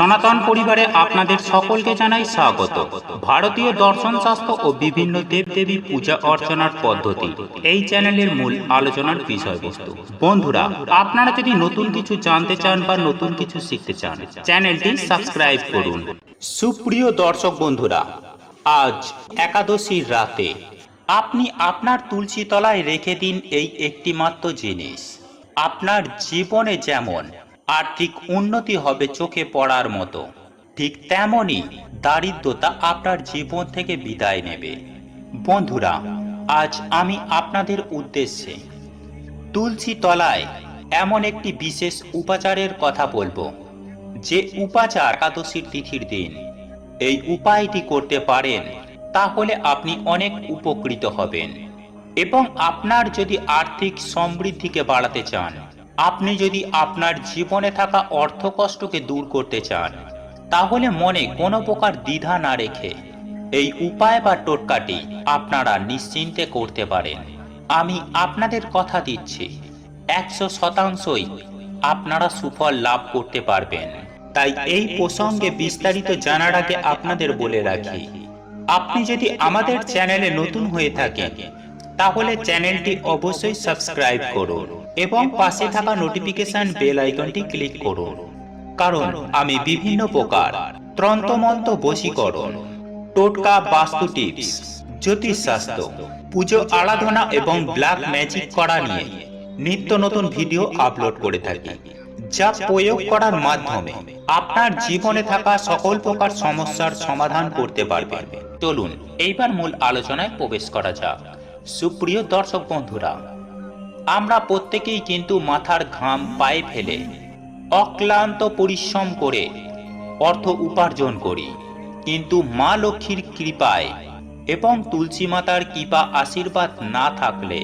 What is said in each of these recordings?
সনাতন পরিবারে আপনাদের সকলকে জানাই স্বাগত। ভারতীয় দর্শন শাস্ত্র ও বিভিন্ন দেবদেবী পূজা অর্চনার পদ্ধতি, এই চ্যানেলের মূল আলোচনার বিষয়বস্তু। বন্ধুরা, আপনারা যদি নতুন কিছু জানতে চান বা নতুন কিছু শিখতে চান, চ্যানেলটি সাবস্ক্রাইব করুন। সুপ্রিয় দর্শক বন্ধুরা, আজ একাদশীর রাতে আপনি আপনার তুলসী তলায় রেখে দিন এই একটিমাত্র জিনিস। আপনার জীবনে যেমন আর্থিক উন্নতি হবে চোখে পড়ার মতো। ঠিক তেমনই দারিদ্রতা আপনার জীবন থেকে বিদায় নেবে। বন্ধুরা, আজ আমি আপনাদের উদ্দেশ্যে তুলসী তলায় এমন একটি বিশেষ উপাচারের কথা বলব, যে উপাচার একাদশীর তিথির দিন। এই উপায়টি করতে পারেন, তাহলে আপনি অনেক উপকৃত হবেন। এবং আপনার যদি আর্থিক সমৃদ্ধিকে বাড়াতে চান আপনি যদি আপনার জীবনে থাকা অর্থ কষ্টকে দূর করতে চান, তাহলে মনে কোনো প্রকার দ্বিধা না রেখে এই উপায় বা টোটকাটি আপনারা নিশ্চিন্তে করতে পারেন। আমি আপনাদের কথা দিচ্ছি, একশো শতাংশই আপনারা সুফল লাভ করতে পারবেন। তাই এই প্রসঙ্গে বিস্তারিত জানার আগে আপনাদের বলে রাখি, আপনি যদি আমাদের চ্যানেলে নতুন হয়ে থাকেন তাহলে চ্যানেলটি অবশ্যই সাবস্ক্রাইব করুন এবং পাশে থাকা নোটিফিকেশন বেল আইকনটি ক্লিক করুন। কারণ আমি বিভিন্ন প্রকার ত্রন্তমন্ত বশীকরণ, টোটকা বাস্তু টিপস জ্যোতিষশাস্ত্র, পুজো আরাধনা এবং ব্ল্যাক ম্যাজিক করা নিয়ে নিত্য নতুন ভিডিও আপলোড করে থাকি, যা প্রয়োগ করার মাধ্যমে আপনার জীবনে থাকা সকল প্রকার সমস্যার সমাধান করতে পারবেন। চলুন, এইবার মূল আলোচনায় প্রবেশ করা যাক। সুপ্রিয় দর্শক বন্ধুরা, আমরা প্রত্যেকেই কিন্তু মাথার ঘাম পায়ে ফেলে অক্লান্ত পরিশ্রম করে অর্থ উপার্জন করি। কিন্তু মা লক্ষ্মীর কৃপায় এবং তুলসী মাতার কৃপা আশীর্বাদ না থাকলে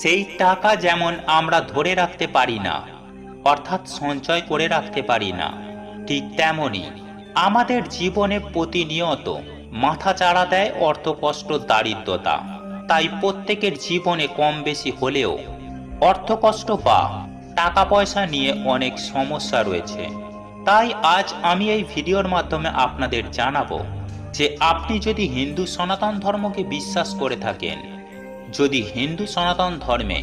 সেই টাকা যেমন আমরা ধরে রাখতে পারি না, অর্থাৎ সঞ্চয় করে রাখতে পারি না, ঠিক তেমনি আমাদের জীবনে প্রতিনিয়ত মাথা চাড়া দেয় অর্থকষ্ট, দারিদ্রতা। তাই প্রত্যেকের জীবনে কম বেশি হলেও অর্থকষ্ট বা টাকা পয়সা নিয়ে অনেক সমস্যা রয়েছে। তাই আজ আমি এই ভিডিওর মাধ্যমে আপনাদের জানাব যে আপনি যদি হিন্দু সনাতন ধর্মকে বিশ্বাস করে থাকেন, যদি হিন্দু সনাতন ধর্মে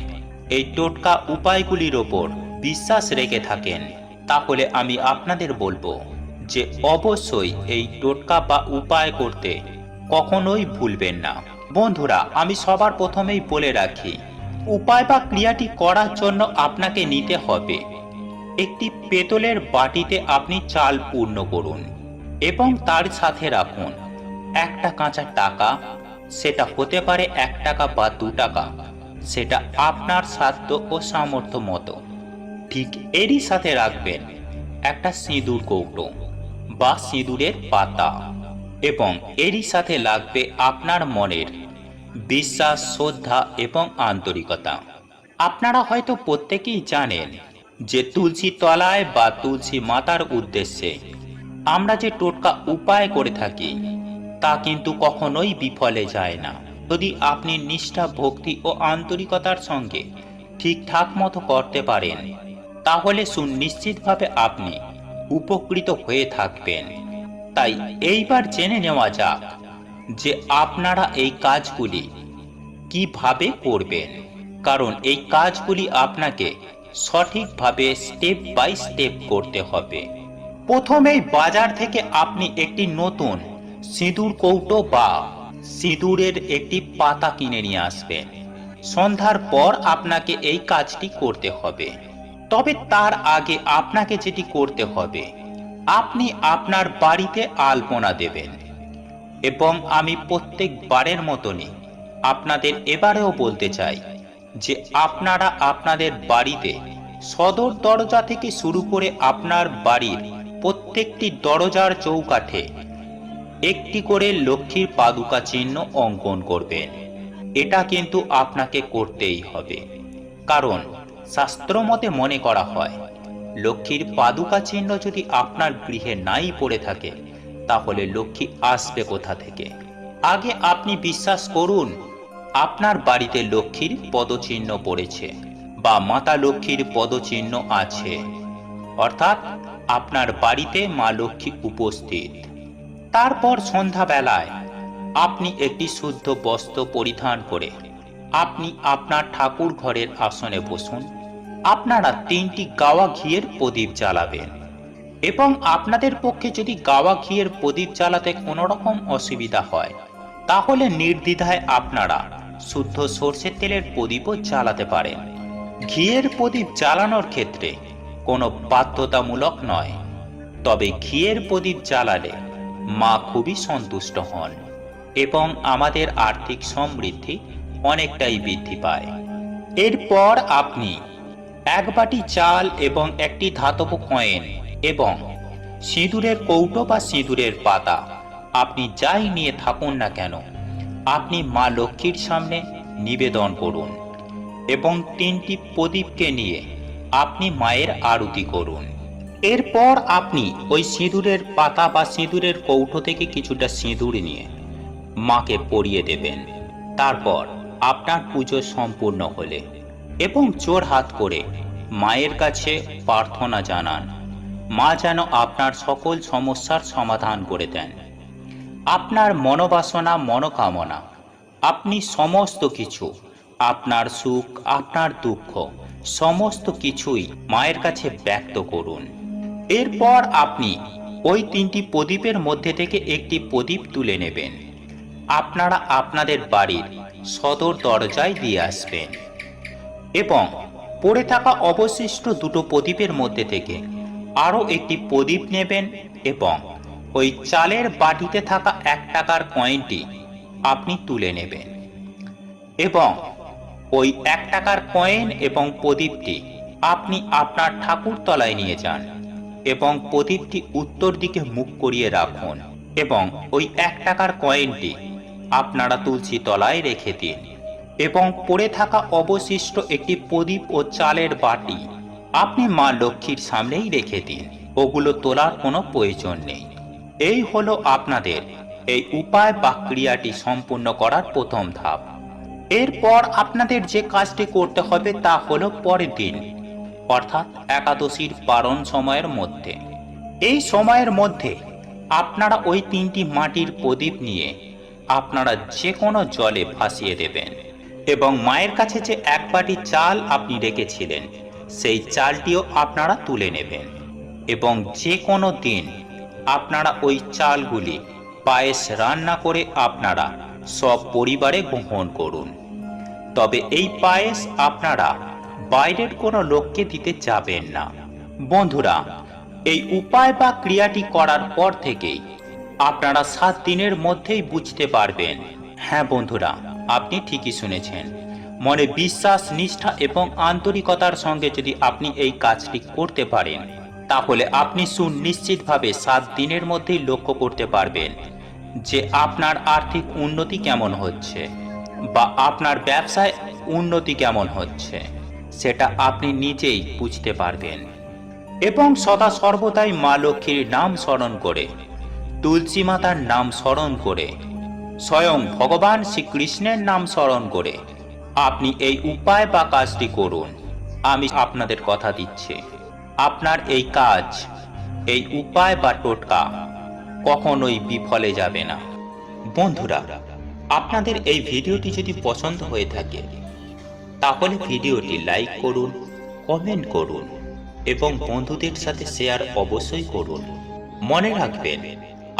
এই টোটকা উপায়গুলির ওপর বিশ্বাস রেখে থাকেন, তাহলে আমি আপনাদের বলব যে অবশ্যই এই টোটকা বা উপায় করতে কখনোই ভুলবেন না। বন্ধুরা, আমি সবার প্রথমেই বলে রাখি, উপায় বা ক্রিয়াটি করার জন্য আপনাকে নিতে হবে। একটি পেতলের বাটিতে আপনি চাল পূর্ণ করুন এবং তার সাথে রাখুন একটা কাঁচা টাকা, সেটা হতে পারে এক টাকা বা দু টাকা, সেটা আপনার সাধ্য ও সামর্থ্য মতো। ঠিক এরই সাথে রাখবেন একটা সিঁদুর কৌটো বা সিঁদুরের পাতা। এবং এরই সাথে লাগবে আপনার মনের বিশ্বাস, শ্রদ্ধা এবং আন্তরিকতা। আপনারা হয়তো প্রত্যেকেই জানেন যে তুলসী তলায় বা তুলসী মাতার উদ্দেশ্যে আমরা যে টোটকা উপায় করে থাকি, তা কিন্তু কখনোই বিফলে যায় না। যদি আপনি নিষ্ঠা, ভক্তি ও আন্তরিকতার সঙ্গে ঠিকঠাক মতো করতে পারেন, তাহলে সুনিশ্চিতভাবে আপনি উপকৃত হয়ে থাকবেন। তাই এইবার জেনে নেওয়া যাক যে আপনারা এই কাজগুলি কীভাবে করবেন। কারণ এই কাজগুলি আপনাকে সঠিকভাবে স্টেপ বাই স্টেপ করতে হবে। প্রথমেই বাজার থেকে আপনি একটি নতুন সিঁদুর কৌটো বা সিঁদুরের একটি পাতা কিনে নিয়ে আসবেন। সন্ধ্যার পর আপনাকে এই কাজটি করতে হবে। তবে তার আগে আপনাকে যেটি করতে হবে আপনি আপনার বাড়িতে আলপনা দেবেন এবং আমি প্রত্যেকবারের মতনই আপনাদের এবারেও বলতে চাই যে আপনারা আপনাদের বাড়িতে সদর দরজা থেকে শুরু করে আপনার বাড়ির প্রত্যেকটি দরজার চৌকাঠে একটি করে লক্ষ্মীর পাদুকা চিহ্ন অঙ্কন করবেন। এটা কিন্তু আপনাকে করতেই হবে। কারণ শাস্ত্রমতে মনে করা হয় লক্ষ্মীর পাদুকা চিহ্ন যদি আপনার গৃহে নাই পড়ে থাকে, তাহলে লক্ষ্মী আসবে কোথা থেকে? আগে আপনি বিশ্বাস করুন, আপনার বাড়িতে লক্ষ্মীর পদচিহ্ন পড়েছে বা মাতা লক্ষ্মীর পদচিহ্ন আছে। অর্থাৎ আপনার বাড়িতে মা লক্ষ্মী উপস্থিত। তারপর সন্ধ্যাবেলায় আপনি একটি শুদ্ধ বস্ত্র পরিধান করে আপনি আপনার ঠাকুর ঘরের আসনে বসুন। আপনারা তিনটি গাওয়া ঘিয়ের প্রদীপ জ্বালাবেন। এবং আপনাদের পক্ষে যদি গাওয়া ঘিয়ের প্রদীপ জ্বালাতে কোনো রকম অসুবিধা হয়, তাহলে নির্দ্বিধায় আপনারা শুদ্ধ সর্ষের তেলের প্রদীপও জ্বালাতে পারেন। ঘিয়ের প্রদীপ জ্বালানোর ক্ষেত্রে কোনো বাধ্যতামূলক নয়। তবে ঘিয়ের প্রদীপ জ্বালালে মা খুবই সন্তুষ্ট হন এবং আমাদের আর্থিক সমৃদ্ধি অনেকটাই বৃদ্ধি পায়। এরপর আপনি এক বাটি চাল এবং একটি ধাতব কয়েন এবং সিঁদুরের কৌটো বা সিঁদুরের পাতা। আপনি যাই নিয়ে থাকুন না কেন, আপনি মা লক্ষ্মীর সামনে নিবেদন করুন এবং তিনটি প্রদীপকে নিয়ে আপনি মায়ের আরতি করুন। এরপর আপনি ওই সিঁদুরের পাতা বা সিঁদুরের কৌটো থেকে কিছুটা সিঁদুর নিয়ে মাকে পরিয়ে দেবেন। তারপর আপনার পুজো সম্পূর্ণ হলে। এবং জোর হাত করে মায়ের কাছে প্রার্থনা জানান, মা যেন আপনার সকল সমস্যার সমাধান করে দেন। আপনার মনোবাসনা, মনোকামনা, আপনি সমস্ত কিছু, আপনার সুখ, আপনার দুঃখ, সমস্ত কিছুই মায়ের কাছে ব্যক্ত করুন। এরপর আপনি ওই তিনটি প্রদীপের মধ্যে থেকে একটি প্রদীপ তুলে নেবেন। আপনারা আপনাদের বাড়ির সদর দরজায় দিয়ে আসবেন। এবং পড়ে থাকা অবশিষ্ট দুটো প্রদীপের মধ্যে থেকে আরও একটি প্রদীপ নেবেন এবং ওই চালের বাটিতে থাকা এক টাকার কয়েনটি আপনি তুলে নেবেন। এবং ওই এক টাকার কয়েন এবং প্রদীপটি আপনি আপনার ঠাকুর তলায় নিয়ে যান এবং প্রদীপটি উত্তর দিকে মুখ করিয়ে রাখুন এবং ওই এক টাকার কয়েনটি আপনারা তুলসী তলায় রেখে দিন। এবং পড়ে থাকা অবশিষ্ট একটি প্রদীপ ও চালের বাটি। আপনি মা লক্ষ্মীর সামনেই রেখে দিন, ওগুলো তোলার কোনো প্রয়োজন নেই। এই হলো আপনাদের এই উপায় বা ক্রিয়াটি সম্পূর্ণ করার প্রথম ধাপ। এরপর আপনাদের যে কাজটি করতে হবে তা হলো পরের দিন, অর্থাৎ একাদশীর পারণ সময়ের মধ্যে। এই সময়ের মধ্যে আপনারা ওই তিনটি মাটির প্রদীপ নিয়ে আপনারা যে কোনো জলে ভাসিয়ে দেবেন। এবং মায়ের কাছে যে এক বাটি চাল আপনি রেখেছিলেন, সেই চালটিও আপনারা তুলে নেবেন। এবং যে কোনো দিন আপনারা ওই চালগুলি পায়েস রান্না করে আপনারা সব পরিবারে গ্রহণ করুন। তবে এই পায়েস আপনারা বাইরের কোনো লোককে দিতে যাবেন না। বন্ধুরা, এই উপায় বা ক্রিয়াটি করার পর থেকেই আপনারা সাত দিনের মধ্যেই বুঝতে পারবেন। হ্যাঁ বন্ধুরা আপনি ঠিকই শুনেছেন। মনে বিশ্বাস, নিষ্ঠা এবং আন্তরিকতার সঙ্গে যদি আপনি এই কাজটি করতে পারেন, তাহলে আপনি সুনিশ্চিতভাবে সাত দিনের মধ্যেই লক্ষ্য করতে পারবেন যে আপনার আর্থিক উন্নতি কেমন হচ্ছে বা আপনার ব্যবসায় উন্নতি কেমন হচ্ছে, সেটা আপনি নিজেই বুঝতে পারবেন। এবং সদা সর্বদাই মা লক্ষ্মীর নাম স্মরণ করে, তুলসী মাতার নাম স্মরণ করে স্বয়ং ভগবান শ্রীকৃষ্ণের নাম স্মরণ করে আপনি এই উপায় বা কাজটি করুন। আমি আপনাদের কথা দিচ্ছি। আপনার এই কাজ, এই উপায় বা টোটকা কখনোই বিফলে যাবে না। বন্ধুরা, আপনাদের এই ভিডিওটি যদি পছন্দ হয়ে থাকে, তাহলে ভিডিওটি লাইক করুন, কমেন্ট করুন এবং বন্ধুদের সাথে শেয়ার অবশ্যই করুন। মনে রাখবেন